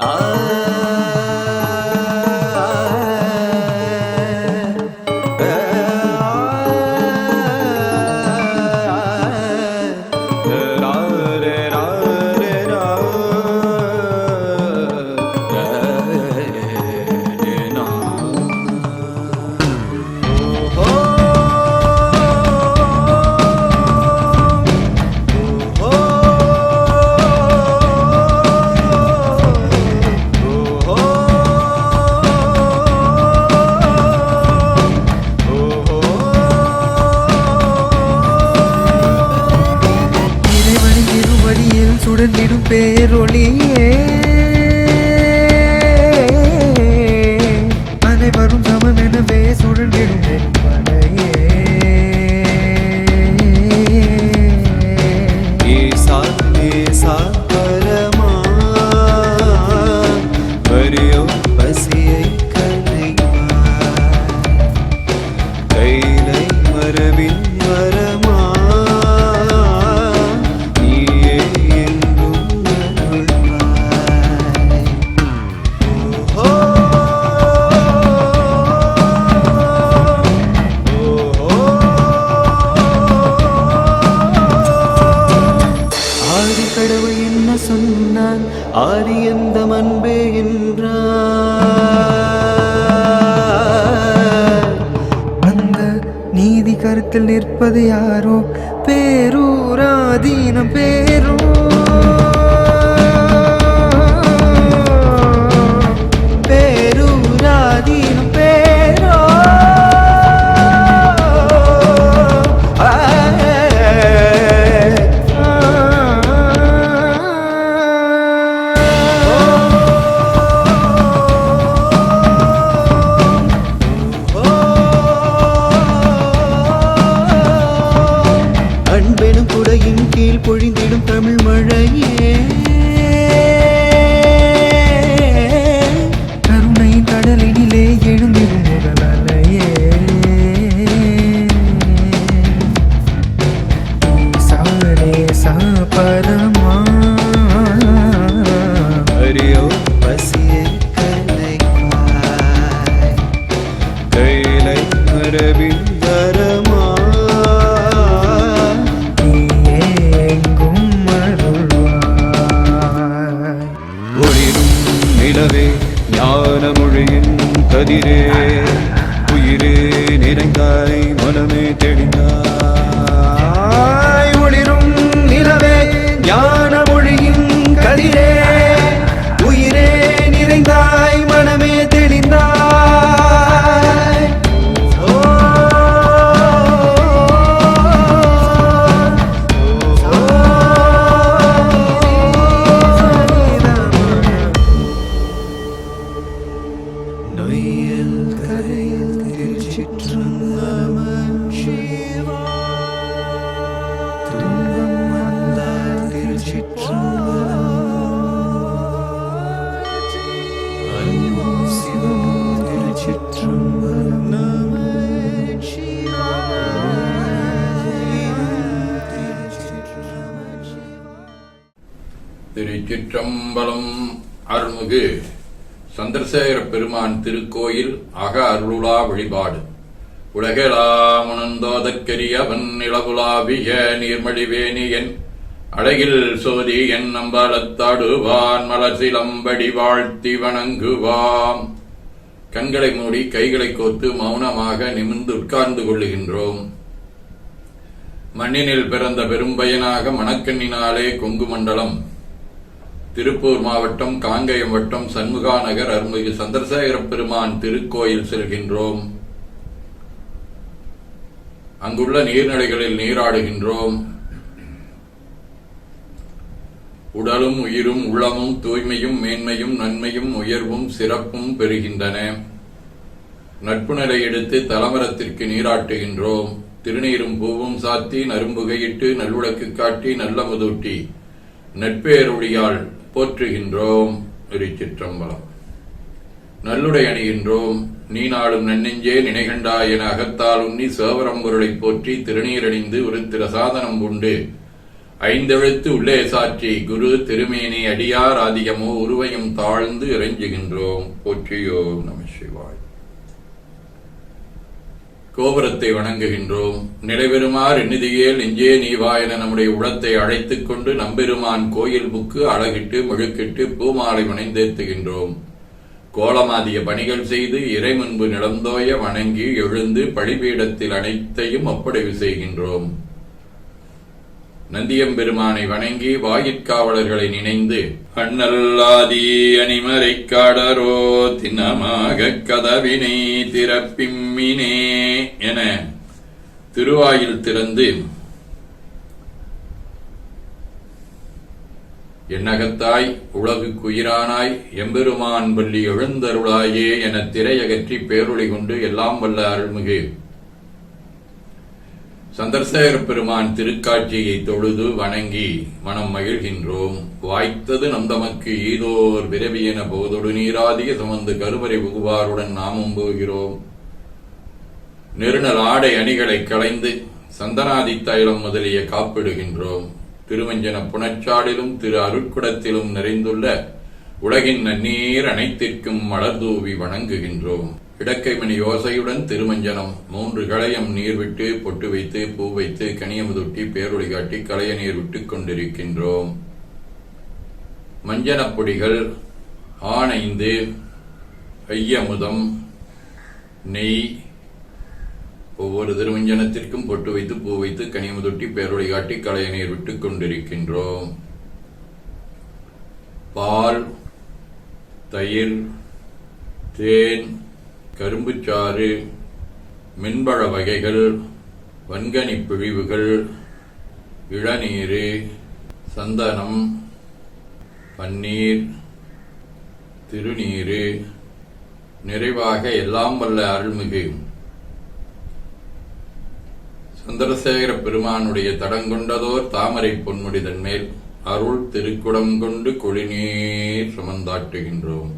Oh. நிற்பது யாரோ? பேரூராதீனம் பேர் இயல்பா வழிபாடு. உலகெலாம் உணர்ந்தோதற்கரியவன் நிலவுலாவிய நீர்மழிவேணியன் அழகில் சோதி என் நம்பளத்தாடுவான் மலர்சிலம்படி வாழ்த்தி வணங்குவாம். கண்களை மூடி கைகளை கோர்த்து மௌனமாக நிமிர்ந்து உட்கார்ந்து கொள்ளுகின்றோம். மண்ணினில் பிறந்த பெரும்பயனாக மணக்கண்ணினாலே கொங்கு மண்டலம். திருப்பூர் மாவட்டம் காங்கயம் வட்டம் சண்முகா அருள்மிகு சந்திரசேகர பெருமான் திருக்கோயில் செல்கின்றோம். அங்குள்ள நீர்நிலைகளில் நீராடுகின்றோம். உடலும் உயிரும் உள்ளமும் தூய்மையும் மேன்மையும் நன்மையும் உயர்வும் சிறப்பும் பெறுகின்றன. நட்பு நிலை எடுத்து தலமரத்திற்கு நீராட்டுகின்றோம். திருநீரும் பூவும் சாத்தி நரும்புகையிட்டு நல்லுடக்கு காட்டி நல்ல முதூட்டி. நட்பேருடையாள் போற்றுகின்றோம் திருச்சிற்றம்பலம். நல்லுடை அணிகின்றோம் நீ நாளும் நன்னெஞ்சே நினைகண்டா என அகத்தால் உண்ணி சேவரம்பொருளைப் போற்றி திருநீரணிந்து ஒரு திரசாதனம் உண்டு ஐந்தெழுத்து உள்ளே சாற்றி குரு திருமேனி அடியார் ஆதிகமோ உருவையும் தாழ்ந்து இறைஞ்சுகின்றோம் போற்றியோம் நம சிவாய் கோபுரத்தை வணங்குகின்றோம். நிலைபெறுமாறு நிதியேல் நெஞ்சே நீவா என நம்முடைய உளத்தை அழைத்துக் கொண்டு நம்பெருமான் கோயில் புக்கு அழகிட்டு முழுக்கிட்டு பூமாலை வணைந்தேத்துகின்றோம். கோலமாதிய பணிகள் செய்து இறை முன்பு நிலந்தோய வணங்கி எழுந்து பழிபீடத்தில் அனைத்தையும் ஒப்படைவு செய்கின்றோம். நந்தியம்பெருமானை வணங்கி வாயிற்காவலர்களை நினைந்து அண்ணல்லாதி அணிமறை காடரோ தினமாக கதவினை திறப்பிம்மினே என திருவாயில் திறந்து என்னகத்தாய் உலகுக்குயிரானாய் எம்பெருமான் பள்ளி எழுந்தருளாயே என திரையகற்றி பேருளை கொண்டு எல்லாம் வல்ல அருள்மிகு சந்திரசேகர பெருமான் திருக்காட்சியை தொழுது வணங்கி மனம் மகிழ்கின்றோம். வாய்த்தது நம் தமக்கு ஈதோர் விரவியன போதொடு நீராதிக சுமந்து கருவறை புகுவாருடன் நாமும் போகிறோம். நெருநல் ஆடை அணிகளை களைந்து சந்தனாதி தைலம் முதலிய காப்பிடுகின்றோம். திருவஞ்சன புனச்சாலிலும் திரு அருட்குடத்திலும் நிறைந்துள்ள உலகின் நன்னீர் அனைத்திற்கும் மலர்தூவி வணங்குகின்றோம். இடக்கைமணி யோசையுடன் திருமஞ்சனம். மூன்று களையம் நீர் விட்டு பொட்டு வைத்து பூ வைத்து கனியமுதுட்டி பேரொழி காட்டி களைய நீர் விட்டுக் கொண்டிருக்கின்றோம். மஞ்சனப் பொடிகள் ஆனைந்து ஐயமுதம் நெய் ஒவ்வொரு திருமஞ்சனத்திற்கும் பொட்டு வைத்து பூ வைத்து கனியமுதொட்டி பேரொழி காட்டி களைய நீர் விட்டுக் கொண்டிருக்கின்றோம். பால் தயிர் தேன் கரும்புச்சாறு மின்பழ வகைகள் வன்கனி பிழிவுகள் இளநீர் சந்தனம் பன்னீர் திருநீர் நிறைவாக எல்லாம் வல்ல அருள்மிகு. சந்திரசேகர பெருமானுடைய தடங்கொண்டதோர் தாமரை பொன்முடிதன் மேல் அருள் திருக்குடம் கொண்டு கொழிநீர் சுமந்தாட்டுகின்றோம்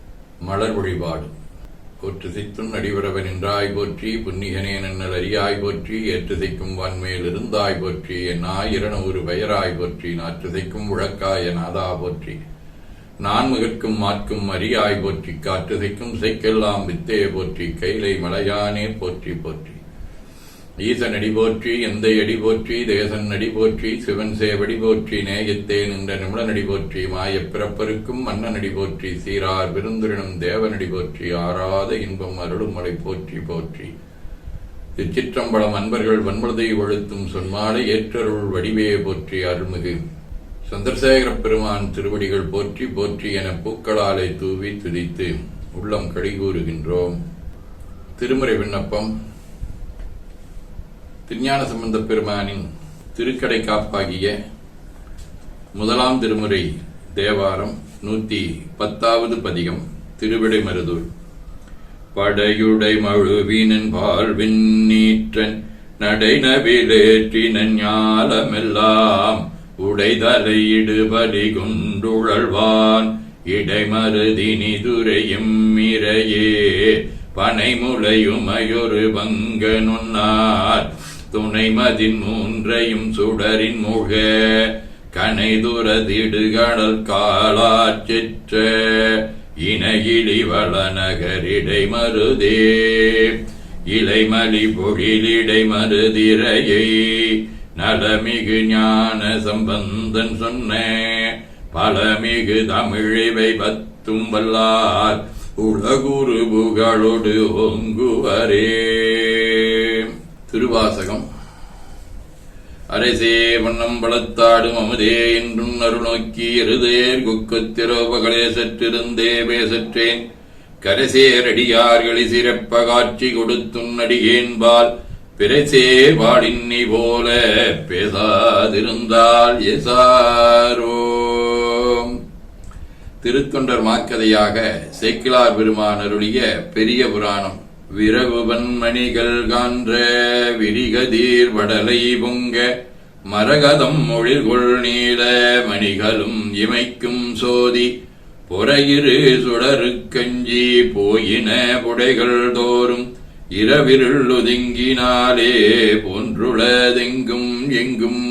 மலர் வழிபாடு போற்று சித்தும் நடிவரவன் என்றாய் போற்றி புன்னிகனே நன்னல் அறியாய் போற்றி ஏற்றுதைக்கும் வான்மேல் இருந்தாய் போற்றி என் ஆயிரனூறு பெயராய் போற்றி நாற்றுதைக்கும் உழக்காய நாதா போற்றி. நான்முகற்கும் மாற்கும் அரியாய் போற்றி காற்றுதைக்கும் சைக்கெல்லாம் வித்தே போற்றி கைலை மலையானே போற்றி போற்றி. ஈசன் அடி போற்றி எந்தை அடி போற்றி தேசன் அடி போற்றி சிவன் சேவடி போற்றி நேயத்தே நின்ற நிமிடன் அடி போற்றி மாயப் பிறப்பருக்கும் மன்னன் அடி போற்றி சீரார் விருந்துரினும் தேவனடி போற்றி ஆறாத இன்பம் அருளும் மலை போற்றி போற்றி. திருச்சிற்றம்பலம் அன்பர்கள் வன்மதை ஒழுத்தும் சொன்மாலை ஏற்றருள் வடிவே போற்றி அருள்மிகு. சந்திரசேகர பெருமான் திருவடிகள் போற்றி போற்றி என பூக்களாலை தூவி துதித்து உள்ளம் கடிகூறுகின்றோம் திருமுறை விண்ணப்பம். திருஞான சம்பந்த பெருமானின் திருக்கடை காப்பாகிய முதலாம் திருமுறை தேவாரம் நூத்தி பத்தாவது பதிகம் திருவிடை மருதூர். படையுடை மழுவினன் வாழ்வின் நீற்றன் நடைநவிலேற்றினன் ஞாலமெல்லாம் உடைதலையிடு பலி கொண்டுழல்வான். இடைமருதினி துரையும் இறையே பனைமுலையுமையொரு பங்க துணைமதின் மூன்றையும் சுடரின் முக கனைதுரதிடுகடல் காலாச்சிற்ற இணையிலி வளநகரிடை மருதே இலைமலி பொழிலிடை மருதிரையை நலமிகு ஞான சம்பந்தன் சொன்ன பலமிகு தமிழிவை பத்தும் வல்லார் உலகுரு புகழொடு ஓங்குவரே. திருவாசகம். அரசே வண்ணம் பலத்தாடும் அமுதே என்றும் அருநோக்கி இருதேர் குக்குத்திரோபகளே சற்றிருந்தே பேசற்றேன். கரசேரடியார்களி சிறப்ப காட்சி கொடுத்தும் நடிகேன்பால் பிரசே வாடின்னி போல பேசாதிருந்தால் எசாரோ திருத்தொண்டர் மாக்கதையாக சேக்கிலார் பெருமான் அருளிய பெரிய புராணம். விரவுவன் மணிகள் கான்ற விரிகதீர் வடலை பொங்க மரகதம் மொழிகொள் நீள மணிகளும் இமைக்கும் சோதி புறையிரு சுடருக்கஞ்சி போயின புடைகள் தோறும் இரவிருள் ஒதுங்கினாலே போன்றுளதெங்கும் எங்கும்.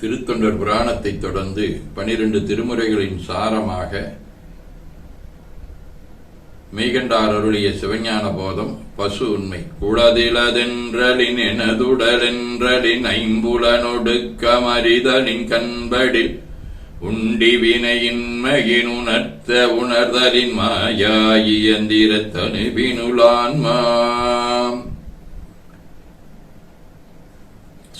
திருத்தொண்டர் புராணத்தைத் தொடர்ந்து பனிரெண்டு திருமுறைகளின் சாரமாக மெய்கண்டார் அருளிய சிவஞான போதம் பசு உண்மை. குளதிலதென்றலின் எனதுடலென்றலின் ஐம்புலனொடுக்கமறிதலின் கண்படில் உண்டி வினையின்மையின் உணர்த்த உணர்தலின் மாயாயியந்திரத்தனு வினுலான்மாம்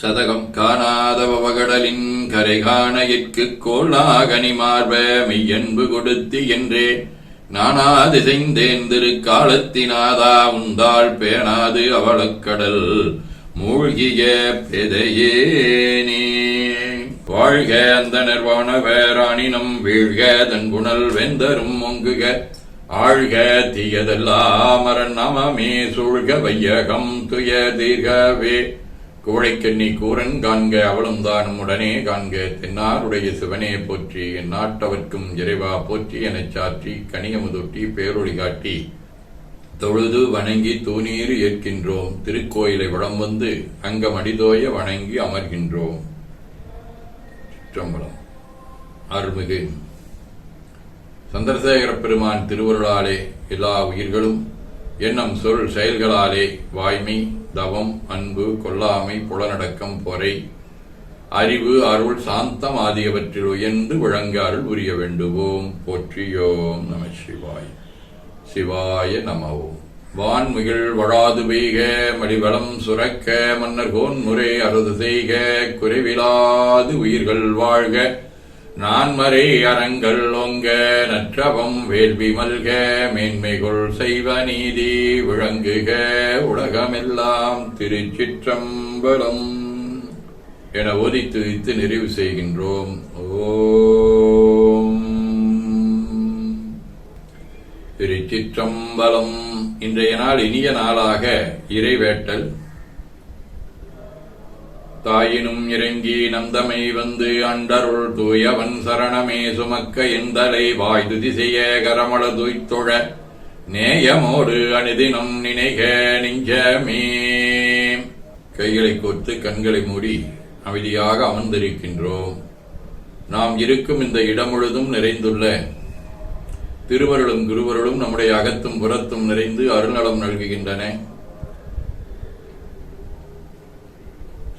சதகம் காணாத பவகடலின் கரை காண இற்கு கோலாகனி மார்ப மெய்யன்பு கொடுத்து என்றே நானாதிசைந்தேன் திருக்காலத்தினாதா உந்தாள் பேணாது அவளக்கடல் மூழ்கிய பெதையேனே வாழ்க அந்த நிர்வாண வேராணினம் வீழ்க தன் குணல் வெந்தரும் மொங்குக ஆழ்க தீயதெல்லாம் அரண் நமமே சூழ்க வையகம் துய தீர்கவே கோழைக்கண்ணி கூரன் காண்க அவளும் தானும் உடனே காண்க. தென்னாருடைய சிவனே போற்றி என் நாட்டவர்க்கும் இறைவா போற்றி எனச் சாற்றி கனியமுதொட்டி பேரொழி காட்டி. தொழுது வணங்கி தூணீர் ஏற்கின்றோம். திருக்கோயிலை வளம் வந்து அங்கம் அடிதோய வணங்கி அமர்கின்றோம். சிற்றம்பலம். அருள்மிகு. சந்திரசேகர பெருமான் திருவருளாலே எல்லா உயிர்களும் எண்ணம் சொல் செயல்களாலே வாய்மை தவம் அன்பு கொல்லாமை புலனடக்கம் பொறை. அறிவு அருள் சாந்தம் ஆகியவற்றில் உயர்ந்து விளங்க அருள் புரிய வேண்டுவோம். போற்றியோம் நம சிவாய். சிவாய நமவோம். வான்மிகள் வழாது பெய்க மடிவளம் சுரக்க மன்னர் கோன் முறை அறுது செய்க குறைவிலாது உயிர்கள் வாழ்க. நான்மறை அறங்கள் ஒங்க நற்றவம் வேள்வி மல்க மேன்மைகள் செய்வ நீதி விளங்குக உலகமெல்லாம் திருச்சிற்றம்பலம். என ஒதித்து வைத்து நிறைவு செய்கின்றோம். ஓம். திருச்சிற்றம்பலம். இன்றைய நாள் இனிய நாளாக இறைவேட்டல். தாயினும் இறங்கி நந்தமை வந்து அண்டருள் தூயவன் சரணமே சுமக்க எந்தலை வாய்து திசைய கரமள துய்த்தொழ. நேயமோடு அணிதினம் நினைக நெஞ்சமே. கைகளை கோர்த்து கண்களை மூடி அமைதியாக அமர்ந்திருக்கின்றோம். நாம் இருக்கும் இந்த இடம் முழுதும் நிறைந்துள்ள திருவருளும் குருவருளும் நம்முடைய அகத்தும் புறத்தும் நிறைந்து அருள்நலம் நல்குகின்றன.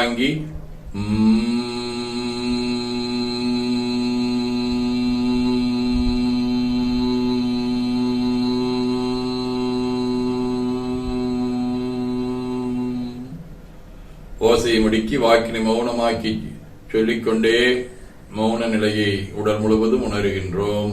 வாங்கி ஓசையை முடுக்கி வாக்கினை மௌனமாக்கி சொல்லிக்கொண்டே மௌன நிலையை உடல் முழுவதும் உணர்கின்றோம்.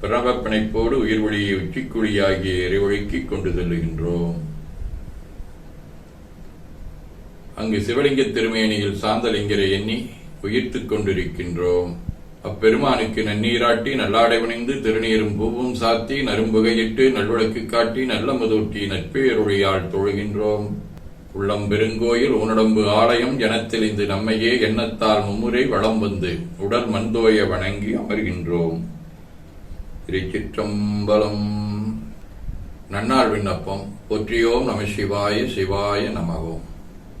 பிரணவ பிணைப்போடு உயிர் வழியை உச்சிக்குழியாகிய இறைவழிக்கு கொண்டு செல்லுகின்றோம். அங்கு சிவலிங்க திருமேனியில் சாந்தலிங்கரை எண்ணி உயிர்த்துக் கொண்டிருக்கின்றோம். அப்பெருமானுக்கு நன்னீராட்டி நல்லாடை வணிந்து திருநீரும் பூவும் சாத்தி நரும்புகையிட்டு நல்விளக்கு காட்டி நல்ல முதூட்டி நட்பேருடையால் தொழுகின்றோம். உள்ளம் பெருங்கோயில் உனடம்பு ஆலயம் எனத்தெளிந்து நம்மையே எண்ணத்தால் மும்முறை வளம் வந்து உடல் மண்தோய வணங்கி அமர்கின்றோம். திருச்சிற்றம்பலம். நன்னாள் விண்ணப்பம். போற்றியோம் நம சிவாய சிவாய நமவோம்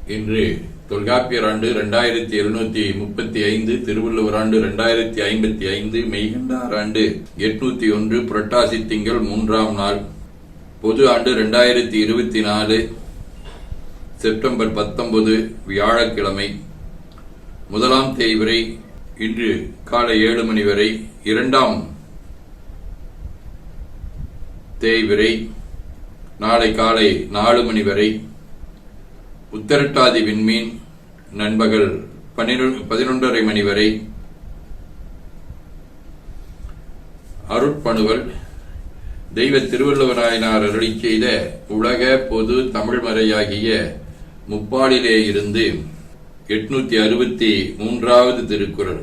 இன்று தொல்காப்பியர் ஆண்டு இரண்டாயிரத்தி எழுநூத்தி முப்பத்தி ஐந்து திருவள்ளுவர் ஆண்டு இரண்டாயிரத்தி ஐம்பத்தி ஐந்து மெய்கண்டார் ஆண்டு எட்நூத்தி ஒன்று புரட்டாசி திங்கள் மூன்றாம் நாள். பொது ஆண்டு இரண்டாயிரத்தி இருபத்தி நாலு செப்டம்பர் பத்தொன்பது வியாழக்கிழமை. முதலாம் தேய்வரை இன்று காலை ஏழு மணி வரை இரண்டாம் தேய்விரை நாளை காலை நாலு மணி வரை. உத்தரட்டாதி விண்மீன் நண்பகல் பன்னிரெண்டு பதினொன்றரை மணி வரை. அருட்பணுவல் தெய்வ திருவள்ளுவராயனார் அருளி செய்த உலக பொது தமிழ் மறையாகிய முப்பாடிலே இருந்து எட்நூத்தி அறுபத்தி மூன்றாவது திருக்குறள்.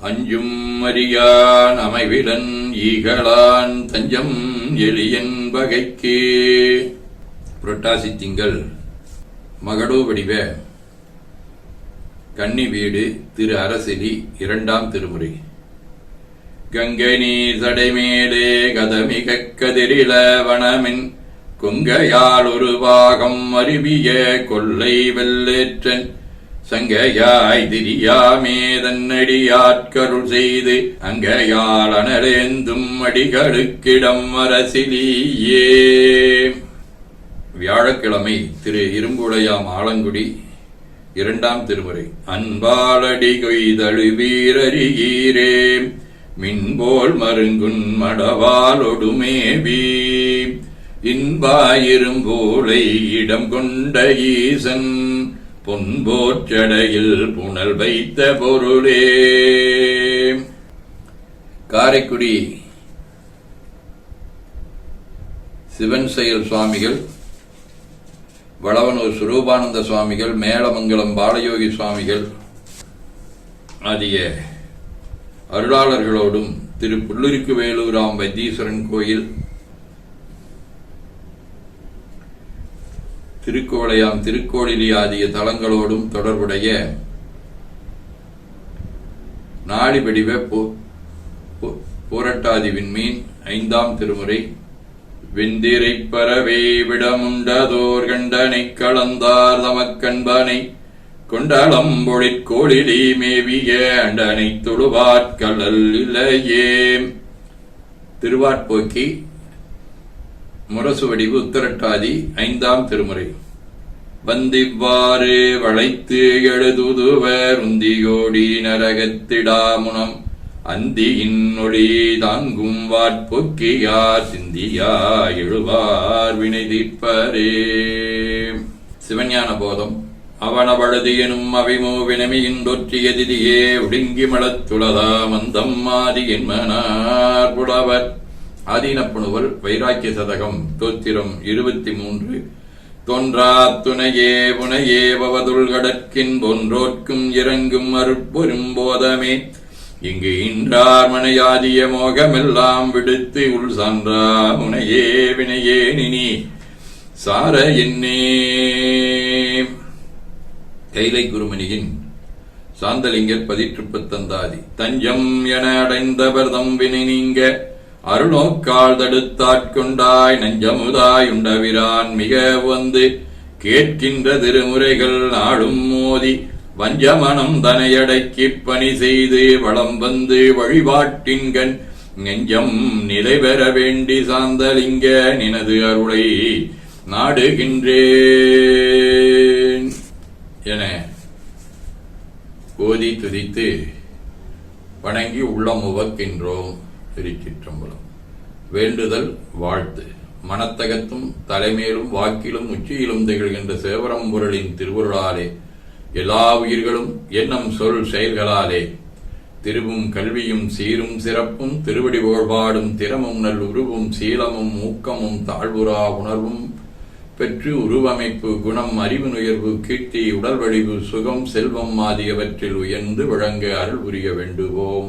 அஞ்சும் அறியான் அமைவிலன் ஈகளான் தஞ்சம் எளியன் வகைக்கு. புரட்டாசி திங்கள் மகடோ வடிவ கன்னி வீடு திரு அரசிலி இரண்டாம் திருமுறை. கங்கை நீர் சடைமேலே கதமிக கதிரில வனமின் கொங்கையால் ஒரு பாகம் அருவிய கொள்ளை வெள்ளேற்றன். சங்கையாய் திரியாமே தன்னடியாட்கருள் செய்து அங்கையால் அனலேந்தும் அடிகளுக்கிடம் அரசிலேயே வியாழக்கிழமை திரு இரும்புடையாம் ஆலங்குடி இரண்டாம் திருமுறை அன்பாலடி கொய்தழு வீரறியீரே மின்போல் மருங்குன் மடவாலொடுமேவி இன்பாயிரும்போலை இடம் கொண்ட ஈசன். பொன்போற்றடையில் புனல் வைத்த பொருளே. காரைக்குடி சிவன் செயல் சுவாமிகள் வளவனூர் சுரூபானந்த சுவாமிகள் மேலமங்கலம் பாலயோகி சுவாமிகள் ஆகிய அருளாளர்களோடும் திரு புல்லுருக்கு வேலூராம் வைத்தீஸ்வரன் கோயில் திருக்கோளையாம் திருக்கோளிலி ஆகிய தலங்களோடும் தொடர்புடைய நாடிபடிவ போ- போரட்டாதி விண்மீன் ஐந்தாம் திருமுறை. வெந்திரை பரவே விடமுண்டதோர் கண்டனை கலந்தார் தமக்கண்பனை. கொண்டளம் பொழிற்கோளிலே மேவிய அண்டனை தொழுவாட்கல்லல் இல்லையே திருவாட்போக்கி முரசு வடிவு உத்தரட்டாதி ஐந்தாம் திருமுறை. வந்திவ்வாறு வளைத்து எழுதுதுவர் உந்தியோடி நரகத்திடாமுனம் அந்தியின் ஒளி தாங்கும் வாட்பொக்கியார் சிந்தியா எழுவார் வினை தீர்ப்பரே. சிவஞான போதம் அவனவளது எனும் அவிமோ வினமியின் தொற்றிய திதியே ஒடுங்கி மலத்துளதா மந்தம் மாதி என்மனார் புலவர். ஆதீனப்புணுவல் வைராக்கிய சதகம் தோத்திரம் இருபத்தி மூன்று தோன்றா துணையே புனையே பவதுள் கடற்கின் போன்றோர்க்கும் இறங்கும் அருட்பொரும் போதமே. இங்கு இன்றார் மனையாதிய மோகமெல்லாம் விடுத்து உள் சான்றா முனையே வினையே நினி. சார என்னே. கைலை குருமணியின் சாந்தலிங்கர் பதிற்றுப்பத்தந்தாதி. தஞ்சம் என அடைந்தவர் தம்பினை நீங்க. அருணோக்கால் தடுத்தாட்கொண்டாய் நஞ்சமுதாய் உண்டவிரான் மிக வந்து கேட்கின்ற திருமுறைகள் நாடும் மோதி வஞ்சமனம் தனையடக்கி பணி செய்து வளம் வந்து வழிபாட்டின்கண் நெஞ்சம் நிலை பெற வேண்டி சாந்தலிங்க நினது அருளை நாடுகின்றேன் என ஓதி துதித்து வணங்கி உள்ளம் உவக்கின்றோம். திருச்சிற்றம்பலம் வேண்டுதல் வாழ்த்து. மனத்தகத்தும் தலைமேலும் வாக்கிலும் உச்சியிலும் திகழ்கின்ற சேவரம்பொருளின் திருவுருளாலே எல்லா உயிர்களும் எண்ணம் சொல் செயல்களாலே திருவும் கல்வியும் சீரும் சிறப்பும் திருவடி ஓழ்பாடும் திறமும் நல் உருவும் சீலமும் ஊக்கமும் தாழ்வுரா உணர்வும் பெற்று உருவமைப்பு குணம் அறிவு நுயர்வு கீர்த்தி உடல் வழிவு சுகம் செல்வம் ஆகியவற்றில் உயர்ந்து விளங்க அருள் புரிய வேண்டுவோம்.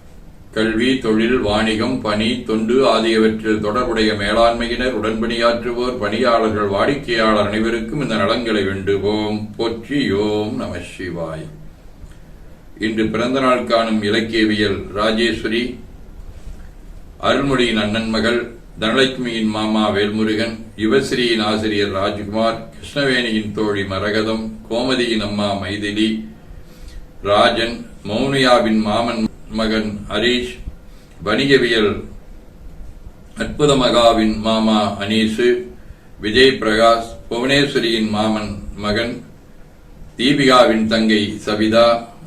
கல்வி தொழில் வாணிகம் பணி தொண்டு ஆகியவற்றில் தொடர்புடைய மேலாண்மையினர் உடன்பணியாற்றுவோர் பணியாளர்கள் வாடிக்கையாளர் அனைவருக்கும் இந்த நலன்களை வேண்டுவோம். போற்றியோம் நம சிவாய். இன்று பிறந்த நாள் காணும் இலக்கியவியல் ராஜேஸ்வரி அருள்மொழியின் அண்ணன் மகள் தனலட்சுமியின் மாமா வேல்முருகன் யுவஸ்ரீயின் ஆசிரியர் ராஜ்குமார் கிருஷ்ணவேணியின் தோழி மரகதம் கோமதியின் அம்மா மைதிலி ராஜன் மௌனியாவின் மாமன் மகன் ஹரீஷ் வணிகவியல் அற்புத மகாவின் மாமா அனீசு விஜய் பிரகாஷ் புவனேஸ்வரியின் மாமன் மகன் தீபிகாவின் தங்கை சவிதா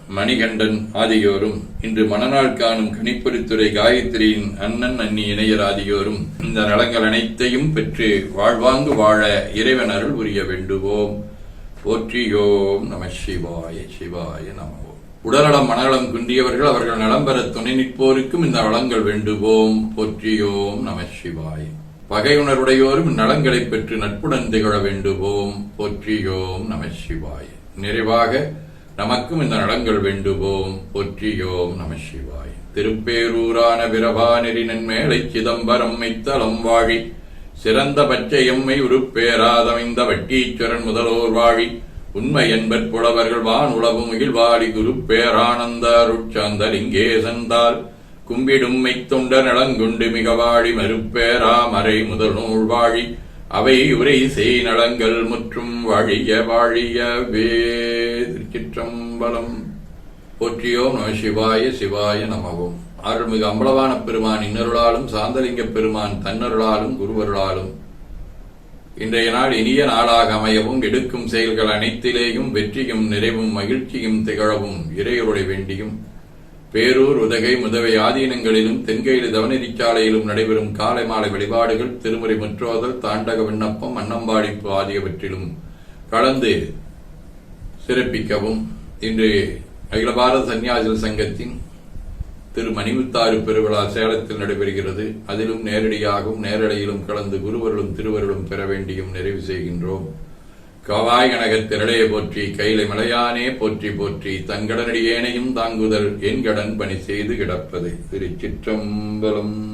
மணிகண்டன் ஆகியோரும் இன்று மணநாள் காணும் கணிப்பொறித்துறை காயத்ரியின் அண்ணன் அண்ணி இணையர் ஆகியோரும் இந்த நலங்கள் அனைத்தையும் பெற்று வாழ்வாங்கு வாழ இறைவன் அருள் புரிய வேண்டுவோம். போற்றியோம் நம சிவாய சிவாய நமவோம் உடல்நலம் மனநலம் குன்றியவர்கள் அவர்கள் நலம் பெற துணை நிற்போருக்கும் இந்த வளங்கள் வேண்டுவோம். போற்றியோம் நம சிவாய். பகையுணர்வுடையோரும் நலங்களை பெற்று நட்புடன் திகழ வேண்டுவோம். போற்றியோம் நம சிவாய். நிறைவாக நமக்கும் இந்த நலங்கள் வேண்டுவோம். போற்றியோம் நம சிவாய். திருப்பேரூரான பிரபாநெறி நன்மேலை சிதம்பரம் மைத்தலம் வாழி. சிறந்த பச்சை எம்மை உருப்பேராதமைந்த வட்டீச்சரன் முதலோர் வாழி. உண்மை என்பற் புலவர்கள் வான் உளவு மகிழ்வாடி குரு பேரானந்த அருட்சாந்த லிங்கேசந்தால் கும்பிடும் மைத்தொண்ட நலங்குண்டு மிக வாழி மறுப்பேரா மறை முதல் நூல் வாழி. அவை உரை செய் நலங்கள் முற்றும் வாழிய வாழியவே திருச்சிற்றம்பலம். போற்றியோம் நம சிவாய சிவாய நமவோம். அருள்மிகு அம்பலவான பெருமான் இன்னருளாலும் சாந்தலிங்க பெருமான் தன்னருளாலும் குருவருளாலும். இன்றைய நாள் இனிய நாளாக அமையவும் எடுக்கும் செயல்கள் அனைத்திலேயும் வெற்றியும் நிறைவும் மகிழ்ச்சியும் திகழவும் இறையருளை வேண்டியும். பேரூர் உதகை முதவை ஆதீனங்களிலும் தென்கையில் தவநெறிச்சாலையிலும் நடைபெறும் காலை மாலை வழிபாடுகள் திருமுறை முற்றோதல் தாண்டக விண்ணப்பம் அன்னம்பாடிப்பு ஆகியவற்றிலும் கலந்து சிறப்பிக்கவும். இன்று அகில பாரத சன்னியாசிகள் சங்கத்தின் திரு மணிமுத்தாறு பெருவிழா சேலத்தில் நடைபெறுகிறது. அதிலும் நேரடியாகவும் நேரடியிலும் கலந்து குருவர்களும் திருவருளும் பெற வேண்டியும் நிறைவு செய்கின்றோம். கவாய் கனகத் போற்றி கைலை மலையானே போற்றி போற்றி தங்கடனடியேனையும் தாங்குதல் என் கடன் பணி செய்து கிடப்பது. திருச்சிற்றம்பலம்.